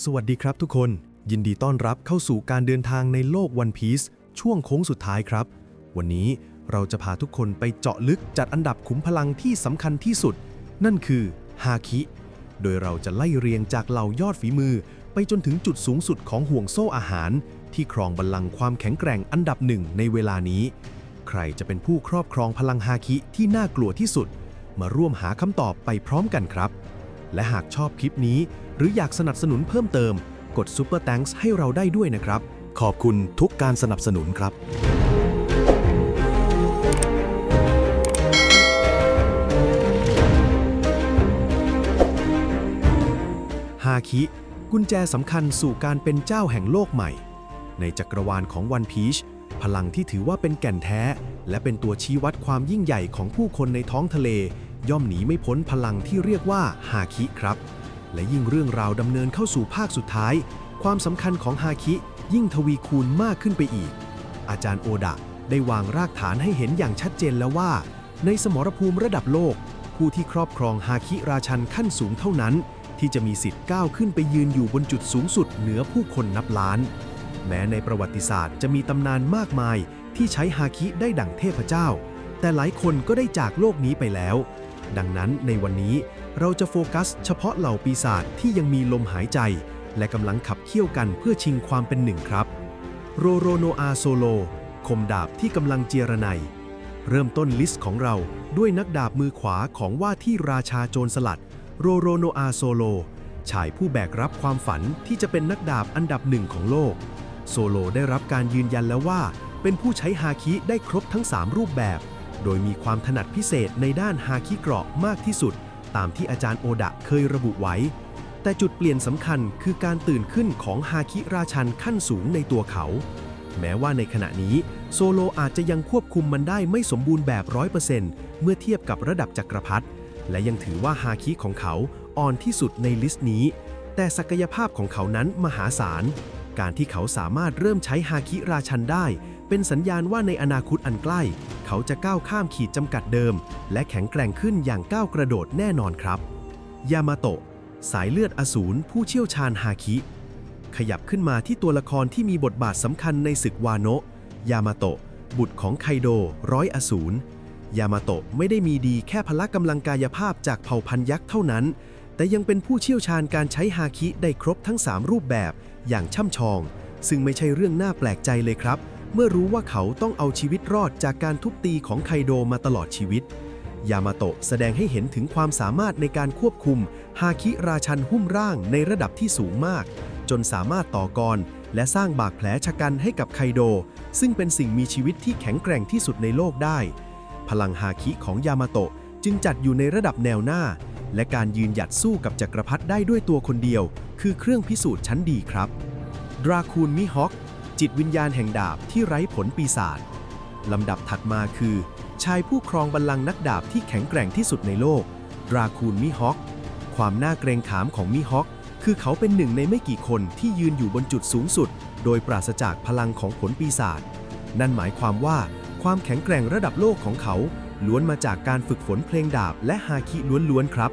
สวัสดีครับทุกคน ยินดีต้อนรับเข้าสู่การเดินทางในโลกวันพีซช่วงโค้งสุดท้ายครับ วันนี้เราจะพาทุกคนไปเจาะลึกจัดอันดับขุมพลังที่สำคัญที่สุด นั่นคือฮาคิ โดยเราจะไล่เรียงจากเหล่ายอดฝีมือ ไปจนถึงจุดสูงสุดของห่วงโซ่อาหาร ที่ครองบัลลังก์ความแข็งแกร่งอันดับหนึ่งในเวลานี้ ใครจะเป็นผู้ครอบครองพลังฮาคิที่น่ากลัวที่สุด มาร่วมหาคำตอบไปพร้อมกันครับ และหากชอบคลิปนี้ หรืออยากสนับสนุนเพิ่มเติม กด Super Thanks ให้เราได้ด้วยนะครับ ขอบคุณทุกการสนับสนุนครับฮาคิกุญแจสำคัญสู่การเป็นเจ้าแห่งโลกใหม่ ในจักรวาลของวันพีชพลังที่ถือว่าเป็นแก่นแท้ และเป็นตัวชี้วัดความยิ่งใหญ่ของผู้คนในท้องทะเล ย่อมหนีไม่พ้นพลังที่เรียกว่าฮาคิครับ และยิ่งเรื่องราวดำเนินเข้าสู่ภาคสุดท้าย ความสำคัญของฮาคิยิ่งทวีคูณมากขึ้นไปอีก อาจารย์โอดะได้วางรากฐานให้เห็นอย่างชัดเจนแล้วว่า ในสมรภูมิระดับโลก ผู้ที่ครอบครองฮาคิราชันขั้นสูงเท่านั้น ที่จะมีสิทธิ์ก้าวขึ้นไปยืนอยู่บนจุดสูงสุดเหนือผู้คนนับล้าน แม้ในประวัติศาสตร์จะมีตำนานมากมายที่ใช้ฮาคิได้ดั่งเทพเจ้า แต่หลายคนก็ได้จากโลกนี้ไปแล้ว ดังนั้นในวันนี้เราจะโฟกัสเฉพาะเหล่าปีศาจที่ยังมีลมหายใจ และกำลังขับเคี่ยวกันเพื่อชิงความเป็นหนึ่งครับ โรโรโนอาโซโล คมดาบที่กำลังเจรไนยเริ่มต้นลิสต์ของเราด้วยนักดาบมือขวาของว่าที่ราชาโจรสลัด โรโรโนอาโซโล ชายผู้แบกรับความฝันที่จะเป็นนักดาบอันดับหนึ่งของโลก โซโลได้รับการยืนยันแล้วว่า เป็นผู้ใช้ฮาคิได้ครบทั้ง 3 รูปแบบ โดยมีความถนัดพิเศษในด้านฮาคิเกราะมากที่สุด ตามที่อาจารย์โอดะเคยระบุไว้ แต่จุดเปลี่ยนสำคัญคือการตื่นขึ้นของฮาคิราชันขั้นสูงในตัวเขา แม้ว่าในขณะนี้โซโลอาจจะยังควบคุมมันได้ไม่สมบูรณ์แบบ100%เมื่อเทียบกับระดับจักรพรรดิและยังถือว่าฮาคิของเขาอ่อนที่สุดในลิสต์นี้ แต่ศักยภาพของเขานั้นมหาศาล การที่เขาสามารถเริ่มใช้ฮาคิราชันได้ เป็นสัญญาณว่าในอนาคตอันใกล้ เขาจะก้าวข้ามขีดจำกัดเดิม และแข็งแกร่งขึ้นอย่างก้าวกระโดดแน่นอนครับ ยามาโตะ สายเลือดอสูรผู้เชี่ยวชาญฮาคิ ขยับขึ้นมาที่ตัวละครที่มีบทบาทสำคัญในศึกวาโนะ ยามาโตะ บุตรของไคโดร้อยอสูร ยามาโตะไม่ได้มีดีแค่พละกำลังกายภาพจากเผ่าพันยักษ์เท่านั้น แต่ยังเป็นผู้เชี่ยวชาญการใช้ฮาคิได้ครบทั้ง 3 รูปแบบอย่างช่ำชอง ซึ่งไม่ใช่เรื่องน่าแปลกใจเลยครับ เมื่อรู้ว่าเขาต้องเอาชีวิตรอดจากการทุบตีของไคโดมาตลอดชีวิต ยามาโตะแสดงให้เห็นถึงความสามารถในการควบคุม ฮาคิราชันหุ้มร่างในระดับที่สูงมาก จนสามารถต่อกร และสร้างบาดแผลชะกันให้กับไคโด ซึ่งเป็นสิ่งมีชีวิตที่แข็งแกร่งที่สุดในโลกได้ พลังฮาคิของยามาโตะจึงจัดอยู่ในระดับแนวหน้า และการยืนหยัดสู้กับจักรพรรดิได้ด้วยตัวคนเดียว คือเครื่องพิสูจน์ชั้นดีครับดราคูนมิฮอค จิตวิญญาณแห่งดาบที่ไร้ผลปีศาจลำดับถัดมาคือ ชายผู้ครองบัลลังก์นักดาบที่แข็งแกร่งที่สุดในโลก ดราคูนมิฮอคความน่าเกรงขามของมิฮอคคือเขาเป็นหนึ่งในไม่กี่คนที่ยืนอยู่บนจุดสูงสุด โดยปราศจากพลังของผลปีศาจนั่นหมายความว่าความแข็งแกร่งระดับโลกของเขา ล้วนมาจากการฝึกฝนเพลงดาบและฮาคิล้วนๆครับ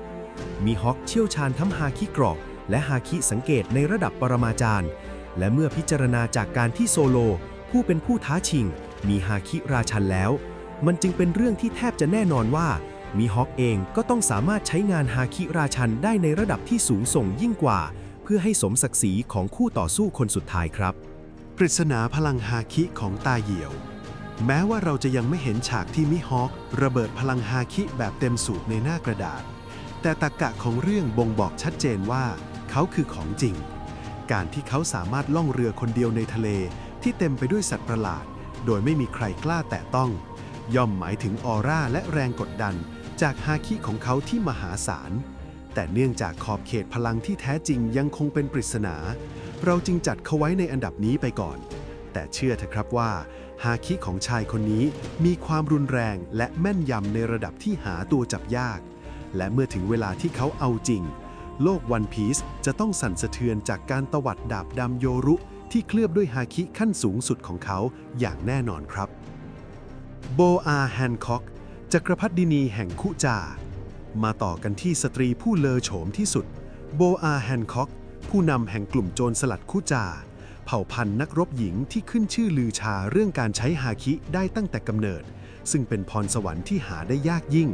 มีฮอกเชี่ยวชาญทั้งฮาคิกรอกและฮาคิสังเกตในระดับปรมาจารย์ และเมื่อพิจารณาจากการที่โซโล ผู้เป็นผู้ท้าชิง มีฮาคิราชันแล้ว มันจึงเป็นเรื่องที่แทบจะแน่นอนว่ามีฮอกเองก็ต้องสามารถใช้งานฮาคิราชันได้ในระดับที่สูงส่งยิ่งกว่า เพื่อให้สมศักดิ์ศรีของคู่ต่อสู้คนสุดท้ายครับ ปริศนาพลังฮาคิของตาเหี่ยว แม้ว่าเราจะยังไม่เห็นฉากที่มิฮอกระเบิดพลังฮาคิแบบเต็มสูบในหน้ากระดาษ แต่ตรกกะของเรื่องบ่งบอกชัดเจนว่า เขาคือของจริง การที่เขาสามารถล่องเรือคนเดียวในทะเล ที่เต็มไปด้วยสัตว์ประหลาด โดยไม่มีใครกล้าแตะต้อง ย่อมหมายถึงออร่าและแรงกดดัน จากฮาคิของเขาที่มหาศาล แต่เนื่องจากขอบเขตพลังที่แท้จริงยังคงเป็นปริศนา เราจึงจัดเขาไว้ในอันดับนี้ไปก่อน แต่เชื่อเถอะครับว่าฮาคิของชายคนนี้มีความรุนแรงและแม่นยำในระดับที่หาตัวจับยาก และเมื่อถึงเวลาที่เขาเอาจริง โลกวันพีซจะต้องสั่นสะเทือนจากการตวัดดาบดำโยรุที่เคลือบด้วยฮาคิขั้นสูงสุดของเขาอย่างแน่นอนครับ โบอาแฮนค็อกจักรพรรดินีแห่งคุจา มาต่อกันที่สตรีผู้เลอโฉมที่สุด โบอาแฮนค็อกผู้นำแห่งกลุ่มโจรสลัดคู่จา เผ่าพันธุ์นักรบหญิงที่ขึ้นชื่อลือชาเรื่องการใช้ฮาคิได้ตั้งแต่กำเนิด ซึ่งเป็นพรสวรรค์ที่หาได้ยากยิ่ง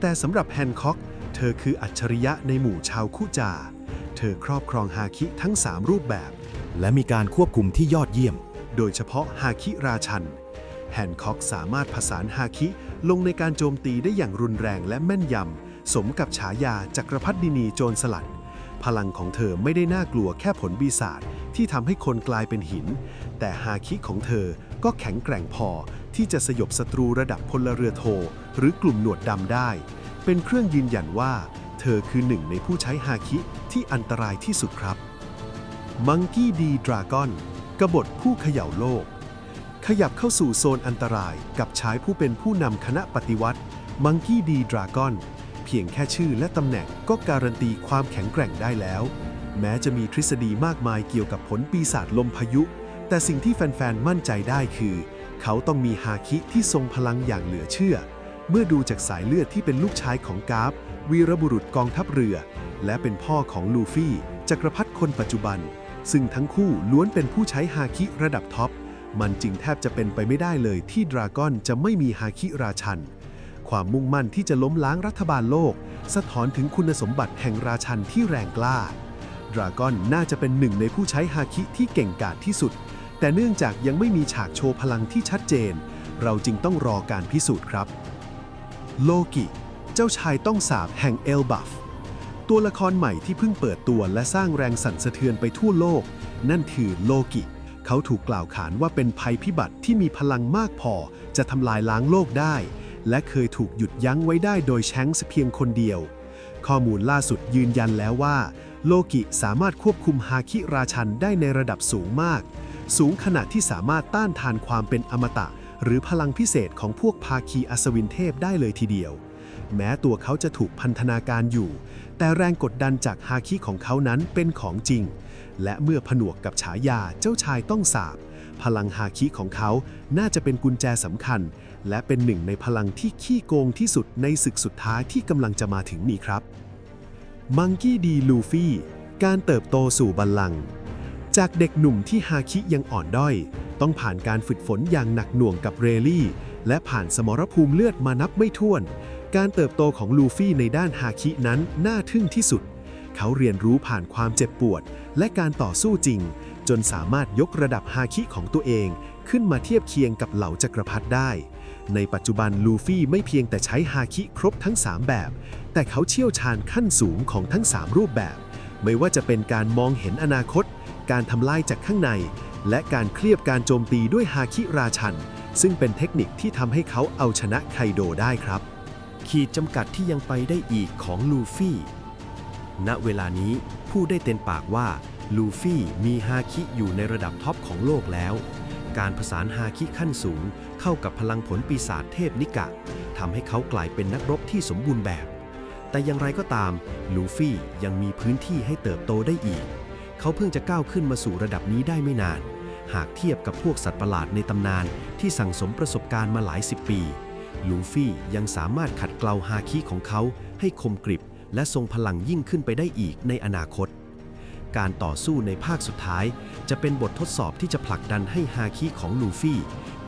แต่สำหรับแฮนค็อก เธอคืออัจฉริยะในหมู่ชาวคู่จา เธอครอบครองฮาคิทั้ง 3 รูปแบบ และมีการควบคุมที่ยอดเยี่ยม โดยเฉพาะฮาคิราชัน แฮนค็อกสามารถผสานฮาคิลงในการโจมตีได้อย่างรุนแรงและแม่นยำ สมกับฉายาจักรพรรดินีโจรสลัด พลังของเธอไม่ได้น่ากลัวแค่ผลปีศาจที่ทำให้คนกลายเป็นหิน แต่ฮาคิของเธอก็แข็งแกร่งพอที่จะสยบศัตรูระดับพลเรือโท หรือกลุ่มหนวดดำได้ เป็นเครื่องยืนยันว่า เธอคือหนึ่งในผู้ใช้ฮาคิที่อันตรายที่สุดครับมังกี้ดีดราก้อนกบฏผู้เขย่าโลก ขยับเข้าสู่โซนอันตรายกับชายผู้เป็นผู้นำคณะปฏิวัติมังกี้ดีดราก้อนเพียงแค่ชื่อและตำแหน่งก็การันตีความแข็งแกร่งได้แล้ว แม้จะมีทฤษฎีมากมายเกี่ยวกับผลปีศาจลมพายุ แต่สิ่งที่แฟนๆ มั่นใจได้คือ เขาต้องมีฮาคิที่ทรงพลังอย่างเหลือเชื่อ เมื่อดูจากสายเลือดที่เป็นลูกชายของกาฟ วีรบุรุษกองทัพเรือ และเป็นพ่อของลูฟี่จักรพรรดิคนปัจจุบัน ซึ่งทั้งคู่ล้วนเป็นผู้ใช้ฮาคิระดับท็อป มันจึงแทบจะเป็นไปไม่ได้เลยที่ดราก้อนจะไม่มีฮาคิราชัน ความมุ่งมั่นที่จะล้มล้างรัฐบาลโลก สะท้อนถึงคุณสมบัติแห่งราชันที่แรงกล้า ดราก้อนน่าจะเป็นหนึ่งในผู้ใช้ฮาคิที่เก่งกาจที่สุด แต่เนื่องจากยังไม่มีฉากโชว์พลังที่ชัดเจน เราจึงต้องรอการพิสูจน์ครับ โลกิ เจ้าชายต้องสาบแห่งเอลบัฟ ตัวละครใหม่ที่เพิ่งเปิดตัวและสร้างแรงสั่นสะเทือนไปทั่วโลก นั่นคือโลกิ เขาถูกกล่าวขานว่าเป็นภัยพิบัติที่มีพลังมากพอจะทำลายล้างโลกได้ และเคยถูกหยุดยั้งไว้ได้โดยแชงส์เพียงคนเดียว ข้อมูลล่าสุดยืนยันแล้วว่า โลกิสามารถควบคุมฮาคิราชันได้ในระดับสูงมาก สูงขนาดที่สามารถต้านทานความเป็นอมตะ หรือพลังพิเศษของพวกภาคีอัศวินเทพได้เลยทีเดียว แม้ตัวเขาจะถูกพันธนาการอยู่ แต่แรงกดดันจากฮาคิของเขานั้นเป็นของจริง และเมื่อผนวกกับฉายาเจ้าชายต้องสาบ พลังฮาคิของเขาน่าจะเป็นกุญแจสำคัญ และเป็นหนึ่งในพลังที่ขี้โกงที่สุดในศึกสุดท้ายที่กำลังจะมาถึงนี้ครับมังกี้ดีลูฟี่การเติบโตสู่บัลลังก์ จากเด็กหนุ่มที่ฮาคิยังอ่อนด้อย ต้องผ่านการฝึกฝนอย่างหนักหน่วงกับเรลี่ และผ่านสมรภูมิเลือดมานับไม่ถ้วน การเติบโตของลูฟี่ในด้านฮาคินั้นน่าทึ่งที่สุด เขาเรียนรู้ผ่านความเจ็บปวด และการต่อสู้จริง จนสามารถยกระดับฮาคิของตัวเอง ขึ้นมาเทียบเคียงกับเหล่าจักรพรรดิได้ ในปัจจุบันลูฟี่ไม่เพียงแต่ใช้ฮาคิครบทั้ง 3 แบบ แต่เขาเชี่ยวชาญขั้นสูงของทั้ง 3 รูปแบบ ไม่ว่าจะเป็นการมองเห็นอนาคต การทำลายจากข้างใน และการเคลียบการโจมตีด้วยฮาคิราชัน ซึ่งเป็นเทคนิคที่ทำให้เขาเอาชนะไคโดได้ครับ ขีดจำกัดที่ยังไปได้อีกของลูฟี่ ณเวลานี้พูดได้เต็มปากว่าลูฟี่มีฮาคิอยู่ในระดับท็อปของโลกแล้ว การผสานฮาคิขั้นสูงเข้ากับพลังผลปีศาจเทพนิกะทำให้เขากลายเป็นนักรบที่สมบูรณ์แบบ แต่อย่างไรก็ตาม ลูฟี่ยังมีพื้นที่ให้เติบโตได้อีก เขาเพิ่งจะก้าวขึ้นมาสู่ระดับนี้ได้ไม่นาน หากเทียบกับพวกสัตว์ประหลาดในตำนานที่สั่งสมประสบการณ์มาหลายสิบปี ลูฟี่ยังสามารถขัดเกลาฮาคิของเขาให้คมกริบ และทรงพลังยิ่งขึ้นไปได้อีกในอนาคต การต่อสู้ในภาคสุดท้าย จะเป็นบททดสอบที่จะผลักดันให้ฮาคิของลูฟี่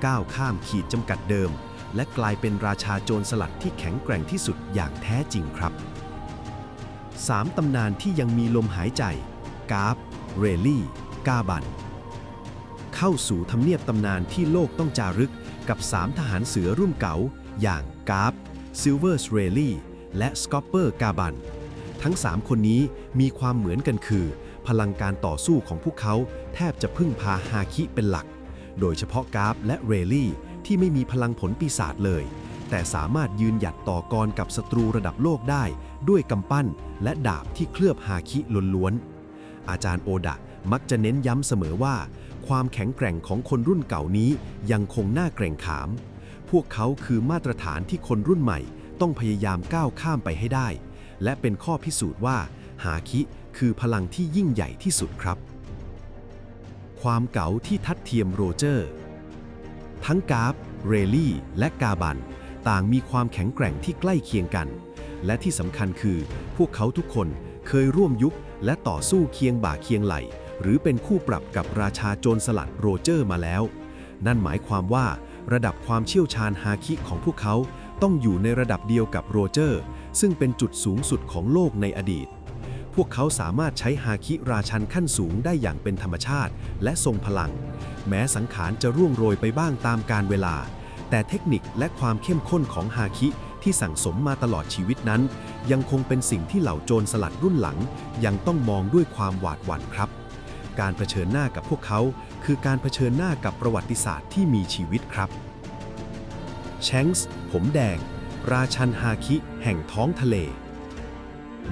ก้าวข้ามขีดจำกัดเดิม และกลายเป็นราชาโจรสลัดที่แข็งแกร่งที่สุดอย่างแท้จริงครับ 3 ตำนานที่ยังมีลมหายใจ กาฟ เรลลี่ กาบัน เข้าสู่ทำเนียบตำนานที่โลกต้องจารึกกับ 3 ทหารเสือรุ่นเก๋าอย่างกาฟซิลเวอร์สเรลลี่ และสกอปเปอร์กาบัน ทั้ง 3 คนนี้มีความเหมือนกันคือ พลังการต่อสู้ของพวกเขาแทบจะพึ่งพาฮาคิเป็นหลัก โดยเฉพาะกาฟและเรลลี่ที่ไม่มีพลังผลปีศาจเลย แต่สามารถยืนหยัดต่อกรกับศัตรูระดับโลกได้ ด้วยกำปั้นและดาบที่เคลือบฮาคิล้วนๆ อาจารย์โอดะมักจะเน้นย้ำเสมอว่า ความแข็งแกร่งของคนรุ่นเก่านี้ยังคงน่าเกรงขาม พวกเขาคือมาตรฐานที่คนรุ่นใหม่ ต้องพยายามก้าวข้ามไปให้ได้ และเป็นข้อพิสูจน์ว่าฮาคิคือพลังที่ยิ่งใหญ่ที่สุดครับ ความเก๋าที่ทัดเทียมโรเจอร์ ทั้งกาฟเรลลี่ และกาบัน ต่างมีความแข็งแกร่งที่ใกล้เคียงกัน และที่สำคัญคือ พวกเขาทุกคนเคยร่วมยุค และต่อสู้เคียงบ่าเคียงไหล หรือเป็นคู่ปรับกับราชาโจรสลัดโรเจอร์มาแล้ว นั่นหมายความว่า ระดับความเชี่ยวชาญฮาคิของพวกเขาต้องอยู่ในระดับเดียวกับโรเจอร์ ซึ่งเป็นจุดสูงสุดของโลกในอดีต พวกเขาสามารถใช้ฮาคิราชันขั้นสูงได้อย่างเป็นธรรมชาติ และทรงพลัง แม้สังขารจะร่วงโรยไปบ้างตามกาลเวลา แต่เทคนิคและความเข้มข้นของฮาคิ ที่สั่งสมมาตลอดชีวิตนั้น ยังคงเป็นสิ่งที่เหล่าโจรสลัดรุ่นหลัง ยังต้องมองด้วยความหวาดหวั่นครับ การเผชิญหน้ากับพวกเขา คือการเผชิญหน้ากับประวัติศาสตร์ที่มีชีวิตครับแชงส์ผมแดง ราชันฮาคิ แห่งท้องทะเล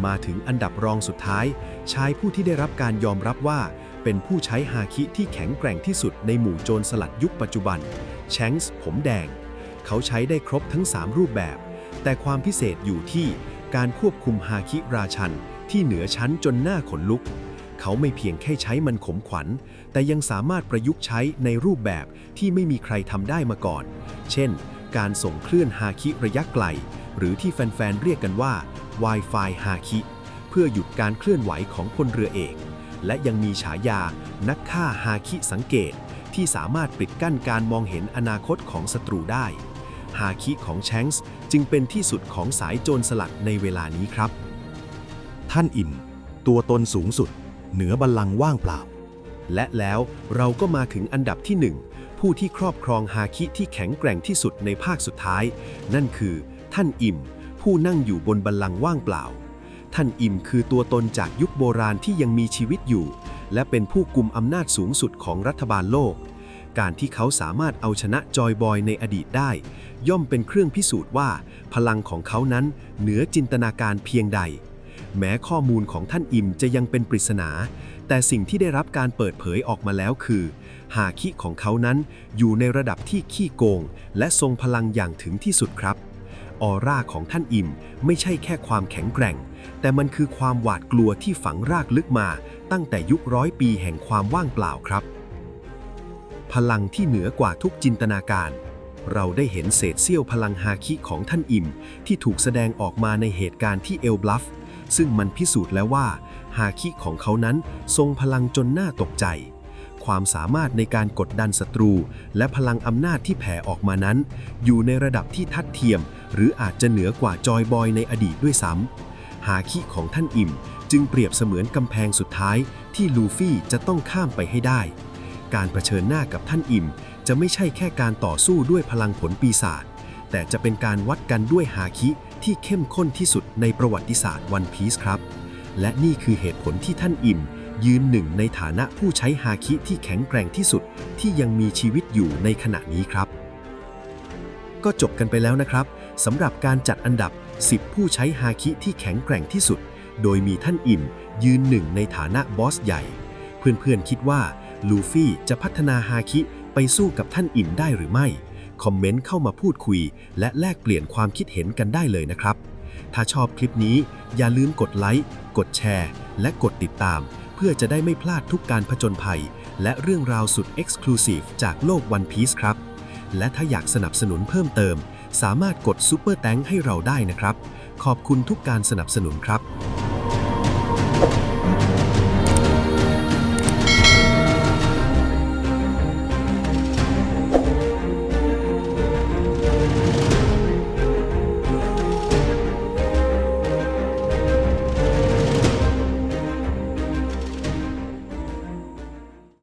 มาถึงอันดับรองสุดท้าย ชายผู้ที่ได้รับการยอมรับว่า เป็นผู้ใช้ฮาคิที่แข็งแกร่งที่สุดในหมู่โจรสลัดยุคปัจจุบันแชงส์ผมแดง เขาใช้ได้ครบทั้ง 3 รูปแบบ แต่ความพิเศษอยู่ที่การควบคุมฮาคิราชันที่เหนือชั้นจนหน้าขนลุก เขาไม่เพียงแค่ใช้มันขมขวัญ แต่ยังสามารถประยุกต์ใช้ในรูปแบบที่ไม่มีใครทำได้มาก่อน เช่น การส่งคลื่นฮาคิระยะไกล หรือที่แฟนๆเรียกกันว่า Wi-Fi ฮาคิ เพื่อหยุดการเคลื่อนไหวของพลเรือเอก และยังมีฉายา นักฆ่าฮาคิสังเกต ที่สามารถปิดกั้นการมองเห็นอนาคตของศัตรูได้ฮาคิของแชงส์ จึงเป็นที่สุดของสายโจรสลัดในเวลานี้ครับ ท่านอิมตัวตนสูงสุด เหนือบัลลังก์ว่างเปล่า และแล้วเราก็มาถึงอันดับที่หนึ่งผู้ที่ครอบครองฮาคิที่แข็งแกร่งที่สุดในภาคสุดท้าย นั่นคือ ท่านอิมผู้นั่งอยู่บนบัลลังก์ว่างเปล่า ท่านอิมคือตัวตนจากยุคโบราณที่ยังมีชีวิตอยู่ และเป็นผู้กุมอำนาจสูงสุดของรัฐบาลโลก การที่เขาสามารถเอาชนะจอยบอยในอดีตได้ ย่อมเป็นเครื่องพิสูจน์ว่า พลังของเขานั้นเหนือจินตนาการเพียงใด แม้ข้อมูลของท่านอิมจะยังเป็นปริศนา แต่สิ่งที่ได้รับการเปิดเผยออกมาแล้วคือหาคิของเขานั้นอยู่ในระดับที่ขี้โกง และทรงพลังอย่างถึงที่สุดครับออร่าของท่านอิมไม่ใช่แค่ความแข็งแกร่ง แต่มันคือความหวาดกลัวที่ฝังรากลึกมา ตั้งแต่ยุคร้อยปีแห่งความว่างเปล่าครับ พลังที่เหนือกว่าทุกจินตนาการ เราได้เห็นเศษเสี้ยวพลังฮาคิของท่านอิม ที่ถูกแสดงออกมาในเหตุการณ์ที่เอลบลัฟ ซึ่งมันพิสูจน์แล้วว่าฮาคิของเขานั้นทรงพลังจนน่าตกใจ ความสามารถในการกดดันศัตรู และพลังอำนาจที่แผ่ออกมานั้น อยู่ในระดับที่ทัดเทียม หรืออาจจะเหนือกว่าจอยบอยในอดีตด้วยซ้ำฮาคิของท่านอิมจึงเปรียบเสมือนกำแพงสุดท้ายที่ลูฟี่จะต้องข้ามไปให้ได้ การเผชิญหน้ากับท่านอิม จะไม่ใช่แค่การต่อสู้ด้วยพลังผลปีศาจแต่จะเป็นการวัดกันด้วยฮาคิที่เข้มข้นที่สุดในประวัติศาสตร์วันพีซครับ และนี่คือเหตุผลที่ท่านอิม ยืนหนึ่งในฐานะผู้ใช้ฮาคิที่แข็งแกร่งที่สุดที่ยังมีชีวิตอยู่ในขณะนี้ครับ ก็จบกันไปแล้วนะครับสำหรับการจัดอันดับ 10 ผู้ใช้ฮาคิที่แข็งแกร่งที่สุด โดยมีท่านอิม ยืนหนึ่งในฐานะบอสใหญ่ เพื่อนๆคิดว่า ลูฟี่จะพัฒนาฮาคิไปสู้กับท่านอิมได้หรือไม่ คอมเมนต์เข้ามาพูดคุย และแลกเปลี่ยนความคิดเห็นกันได้เลยนะครับ ถ้าชอบคลิปนี้อย่าลืมกดไลค์ กดแชร์ และกดติดตาม เพื่อจะได้ไม่พลาดทุกการผจญภัย และเรื่องราวสุด Exclusive จากโลก One Piece ครับ และถ้าอยากสนับสนุนเพิ่มเติม สามารถกด Super แตงให้เราได้นะครับ ขอบคุณทุกการสนับสนุนครับ